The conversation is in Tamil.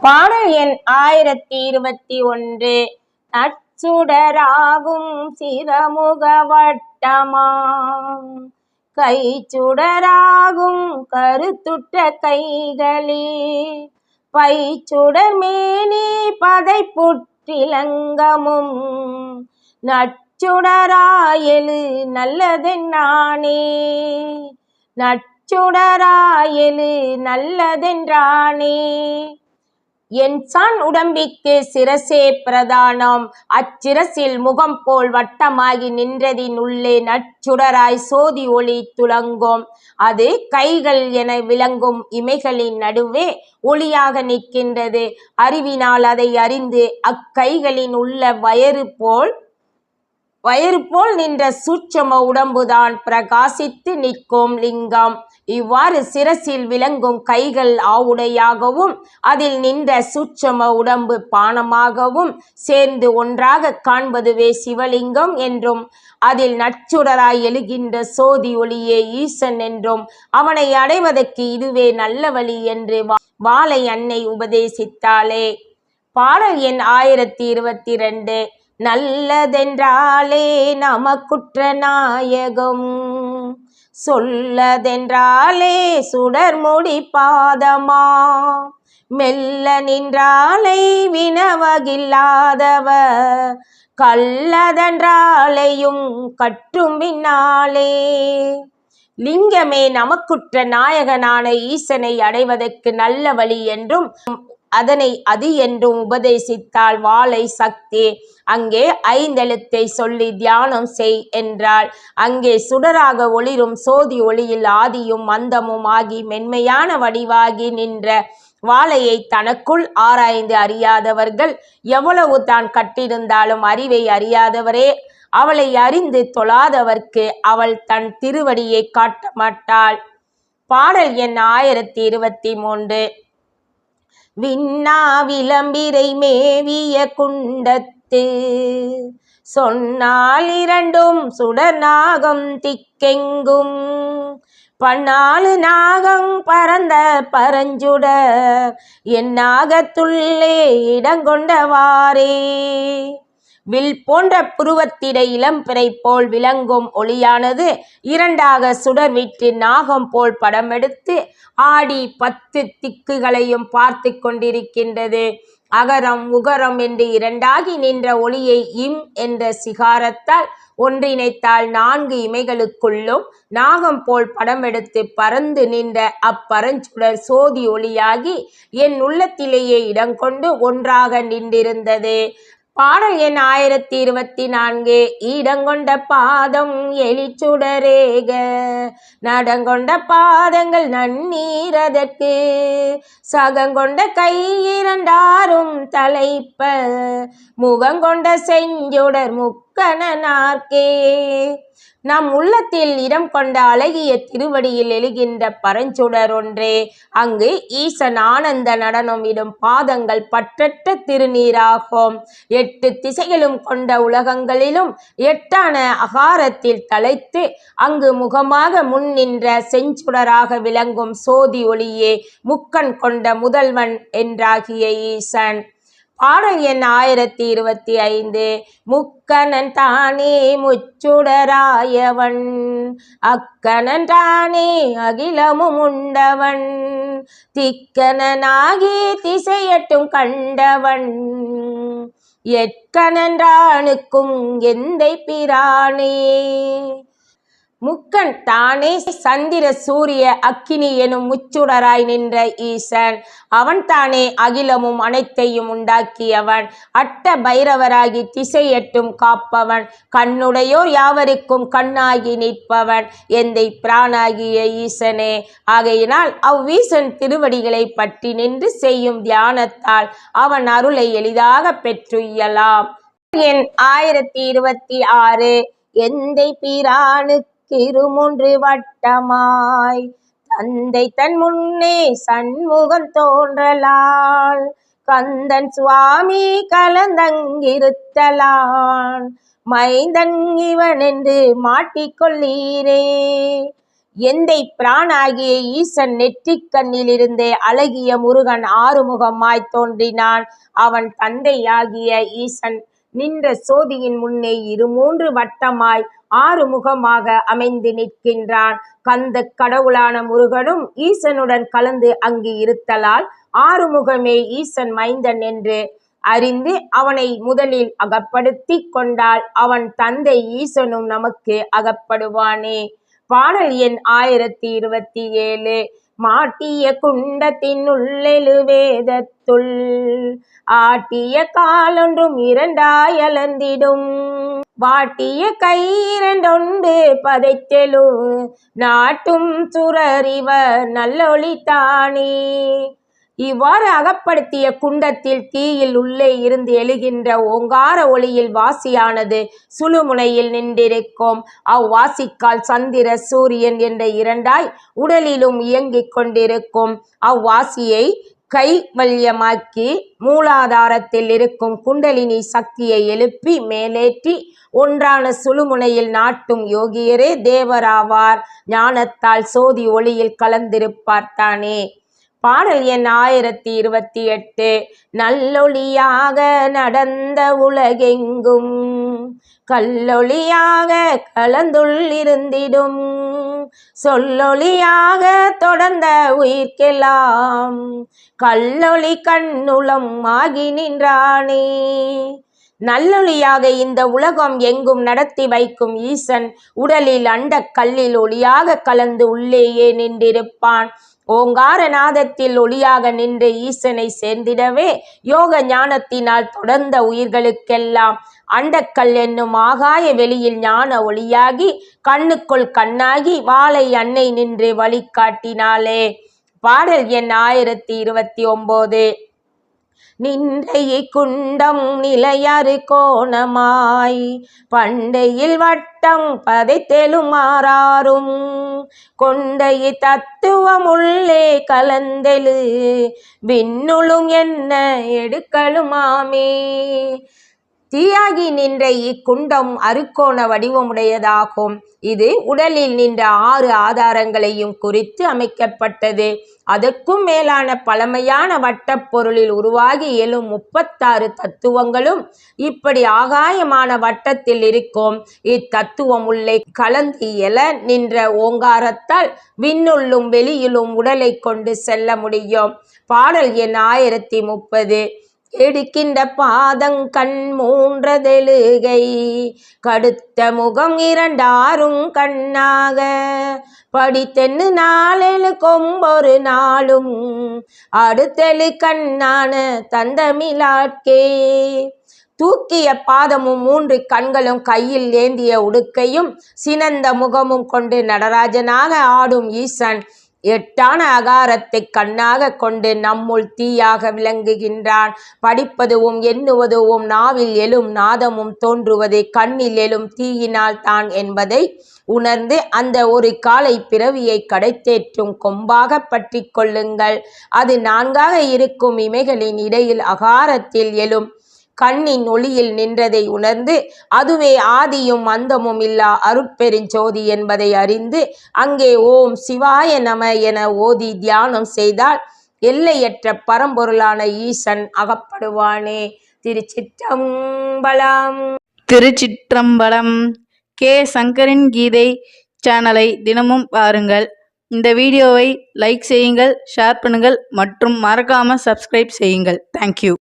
பாடல் எண் ஆயிரத்தி இருபத்தி ஒன்று. நச்சுடராகும் சிரமுக வட்டமாம். கை சுடராகும் கருத்துற்ற கைகளே. பை சுடர் மேனி பதை புற்றிலங்கமும் நச்சுடராயலு நல்லதென்னானே நச்சுடராயலு நல்லதென்றானே என் சான் உடம்பிற்கு சிரசே பிரதானம். அச்சிரசில் முகம் போல் வட்டமாகி நின்றதின் உள்ளே நச்சுடராய் சோதி ஒளி துலங்கும் அது கைகள் என விளங்கும் இமைகளின் நடுவே ஒளியாக நிற்கின்றது. அறிவினால் அதை அறிந்து அக்கைகளின் உள்ள வயறு போல் வயிறு போல் நின்ற சூட்சம உடம்புதான் பிரகாசித்து நிற்கும் லிங்கம். இவ்வாறு சிரசில் விளங்கும் கைகள் ஆவுடையாகவும் அதில் நின்ற சூட்சம உடம்பு பானமாகவும் சேர்ந்து ஒன்றாக காண்பதுவே சிவலிங்கம் என்றும் அதில் நச்சுடராய் எழுகின்ற சோதி ஒளியே ஈசன் என்றும் அவனை அடைவதற்கு இதுவே நல்ல வழி என்று வா- வாளை அன்னை உபதேசித்தாளே. பாடல் எண் ஆயிரத்தி இருபத்தி ரெண்டு. நல்லதென்றாலே நமக்குற்ற நாயகம். சொல்லதென்றாலே சுடர்முடி பாதமா. மெல்ல நின்றாலை வினவகில்லாதவ. கள்ளதென்றாலையும் கட்டும் பின்னாலே. லிங்கமே நமக்குற்ற நாயகனான ஈசனை அடைவதற்கு நல்ல வழி என்றும் அதனை அது என்றும் உபதேசித்தாள் வாளை சக்தி அங்கே ஐந்தெழுத்தை சொல்லி தியானம் செய் என்றாள். அங்கே சுடராக ஒளிரும் சோதி ஒளியில் ஆதியும் மந்தமும் ஆகி மென்மையான வடிவாகி நின்ற வாழையை தனக்குள் ஆராய்ந்து அறியாதவர்கள் எவ்வளவு தான் கட்டிருந்தாலும் அறிவை அறியாதவரே. அவளை அறிந்து தொழாதவர்க்கு அவள் தன் திருவடியை காட்ட மாட்டாள். பாடல் எண் ஆயிரத்தி இருபத்தி மூன்று. விண்ணா விளம்பிரை மேவிய குண்டத்து. சொன்னால் இரண்டும் சுடர் நாகம் திக்கெங்கும். பன்னாலு நாகம் பறந்த பரஞ்சுட என் நாகத்துள்ளே இடங்கொண்டவாரே வில் போன்ற புருவத்திடை இளம்பிறை போல் விளங்கும் ஒளியானது இரண்டாக சுடர் விட்டு நாகம் போல் படமெடுத்து ஆடி பத்து திக்குகளையும் பார்த்து கொண்டிருக்கின்றது. அகரம் உகரம் என்று இரண்டாகி நின்ற ஒளியை இம் என்ற சிகாரத்தால் ஒன்றிணைத்தால் நான்கு இமைகளுக்குள்ளும் நாகம் போல் படமெடுத்து பறந்து நின்ற அப்பரஞ்சுடர் சோதி ஒளியாகி என் உள்ளத்திலேயே இடம் கொண்டு ஒன்றாக நின்றிருந்தது. பாடல் எண் ஆயிரத்தி இருபத்தி நான்கு. இடங்கொண்ட பாதம் எலிச்சுடரேக. நடங்கொண்ட பாதங்கள் நன்னீரதற்கு சகங்கொண்ட கை இரண்டாரும் தலைப்ப. முகங்கொண்ட செஞ்சுடர் முக்கணனார்க்கே நம் உள்ளத்தில் இடம் கொண்ட அழகிய திருவடியில் எழுகின்ற பரஞ்சுடர் ஒன்றே. அங்கு ஈசன் ஆனந்த நடனம் இடும் பாதங்கள் பற்றற்ற திருநீராகும். எட்டு திசைகளும் கொண்ட உலகங்களிலும் எட்டான அகாரத்தில் தலைத்து அங்கு முகமாக முன் நின்ற செஞ்சுடராக விளங்கும் சோதி ஒளியே முக்கண் கொண்ட முதல்வன் என்றாகிய ஈசன். பாடல் எண் ஆயிரத்தி இருபத்தி ஐந்து. முக்கணன் தானே முச்சுடராயவன். அக்கணன் தானே அகிலமும் உண்டவன். திக்கணனாகி திசையட்டும் கண்டவன். எட்கணன்றானுக்கும் எந்தை பிரானே. முக்கன் தானே சந்திர சூரிய அக்கினி எனும் முச்சுடராய் நின்ற ஈசன். அவன் தானே அகிலமும் அனைத்தையும் உண்டாக்கியவன். அட்ட பைரவராகி திசையெட்டும் காப்பவன். கண்ணுடையோர் யாவருக்கும் கண்ணாகி நிற்பவன். எந்தை பிரானாகிய ஈசனே. ஆகையினால் அவ்வீசன் திருவடிகளை பற்றி நின்று செய்யும் தியானத்தால் அவன் அருளை எளிதாக பெற்றுயலாம் எண் ஆயிரத்தி இருபத்தி ஆறு. எந்தை பிரானுக்கு திருமூன்று வட்டமாய். தந்தை தன் முன்னே சண்முகம் தோன்றலால் கந்தன் சுவாமி கலந்தங்கிருத்தலான் மைந்தன் இவன் என்று மாட்டிக்கொள்ளீரே. எந்தை பிரானாகிய ஈசன் நெற்றிக் கண்ணிலிருந்தே அழகிய முருகன் ஆறுமுகமாய் தோன்றினான். அவன் தந்தையாகிய ஈசன் நின்ற சோதியின் முன்னே இரு மூன்று வட்டமாய் ஆறுமுகமாக அமைந்து நிற்கின்றான். கந்த கடவுளான முருகனும் ஈசனுடன் கலந்து அங்கு இருத்தலால் ஆறுமுகமே ஈசன் மைந்தன் என்று அறிந்து அவனை முதலில் அகப்படுத்தி கொண்டால் அவன் தந்தை ஈசனும் நமக்கு அகப்படுவானே. பாடல் எண் ஆயிரத்தி இருபத்தி ஏழு. மாட்டிய குண்டத்தின் உள்ளெழு வேதத்துள் ஆட்டிய காலொன்றும் இரண்டாயலந்திடும் வாட்டிய கை பதைத்தெழு. நாட்டும் சுரறிவர் நல்லொளித்தானே இவ்வாறு அகப்படுத்திய குண்டத்தில் தீயில் உள்ளே இருந்து எழுகின்ற ஓங்கார ஒளியில் வாசியானது சுழுமுனையில் நின்றிருக்கும். அவ்வாசிக்கால் சந்திர சூரியன் என்ற இரண்டாய் உடலிலும் இயங்கிக் கொண்டிருக்கும். அவ்வாசியை கைவல்யமாக்கி மூலாதாரத்தில் இருக்கும் குண்டலினி சக்தியை எழுப்பி மேலேற்றி ஒன்றான சுழுமுனையில் நாட்டும் யோகியரே தேவராவார். ஞானத்தால் சோதி ஒளியில் கலந்திருப்பார் தானே. பாடல் எண் ஆயிரத்தி இருபத்தி எட்டு. நல்லொளியாக நடந்த உலகெங்கும் கல்லொளியாக கலந்துள்ளிருந்திடும். சொல்லொளியாக தொடர்ந்த உயிர்க்கெல்லாம் கல்லொளி கண்ணுளம் ஆகி நின்றானே. நல்லொளியாக இந்த உலகம் எங்கும் நடத்தி வைக்கும் ஈசன் உடலில் அண்ட கல்லில் ஒளியாக கலந்து உள்ளேயே நின்றிருப்பான். ஓங்கார நாதத்தில் ஒளியாக நின்று ஈசனை சேர்ந்திடவே யோக ஞானத்தினால் தொடர்ந்த உயிர்களுக்கெல்லாம் அண்டக்கல் என்னும் ஆகாய வெளியில் ஞான ஒளியாகி கண்ணுக்குள் கண்ணாகி வாளை அன்னை நின்று வழிகாட்டினாளே. பாடல் எண் ஆயிரத்தி இருபத்தி ஒன்பது நின்றைய குண்டம் நிலையாறு கோணமாய் பண்டையில் வட்டம் பதைத்தெழுமாறாரும் கொண்டைய தத்துவம் உள்ளே கலந்தெழு. விண்ணுளும் என்ன எடுக்கலுமாமே. தீயாகி நின்ற இக்குண்டம் அருக்கோண வடிவமுடையதாகும். இது உடலில் நின்ற ஆறு ஆதாரங்களையும் குறித்து அமைக்கப்பட்டது. அதற்கும் மேலான பழமையான வட்டப் பொருளில் உருவாகி எழும் முப்பத்தாறு தத்துவங்களும் இப்படி ஆகாயமான வட்டத்தில் இருக்கும். இத்தத்துவம் உள்ளே கலந்து எழ நின்ற ஓங்காரத்தால் விண்ணுள்ளும் வெளியிலும் உடலை கொண்டு செல்ல முடியும். பாடல் எண் ஆயிரத்தி முப்பது. எடுக்கின்ற பாதங் கண் மூன்றதெழுகை. கடுத்த முகம் இரண்டாரும் கண்ணாக. படித்தென்னு நாளெழு கொம்பொரு நாளும். அடுத்தெழு கண்ணான தந்தமிழாட்கே. தூக்கிய பாதமும் மூன்று கண்களும் கையில் ஏந்திய உடுக்கையும் சினந்த முகமும் கொண்டு நடராஜனாக ஆடும் ஈசன் எட்டான அகாரத்தை கண்ணாக கொண்டு நம்முள் தீயாக விளங்குகின்றான். படிப்பதுவும் எண்ணுவதுவும் நாவில் எழும் நாதமும் தோன்றுவது கண்ணில் எழும் தீயினால் தான் என்பதை உணர்ந்து அந்த ஒரு காலை பிறவியை கடைத்தேற்றும் கொம்பாக பற்றி கொள்ளுங்கள். அது நான்காக இருக்கும் இமைகளின் இடையில் அகாரத்தில் எழும் கண்ணின் ஒளியில் நின்றதை உணர்ந்து அதுவே ஆதியும் அந்தமும் இல்லா அருட்பெருஞ்சோதி என்பதை அறிந்து அங்கே ஓம் சிவாய நம என ஓதி தியானம் செய்தால் எல்லையற்ற பரம்பொருளான ஈசன் அகப்படுவானே. திருச்சிற்றம்பலம். திருச்சிற்றம்பலம். கே. சங்கரின் கீதை சேனலை தினமும் பாருங்கள். இந்த வீடியோவை லைக் செய்யுங்கள் ஷேர் பண்ணுங்கள் மற்றும் மறக்காமல் சப்ஸ்கிரைப் செய்யுங்கள். தேங்க்யூ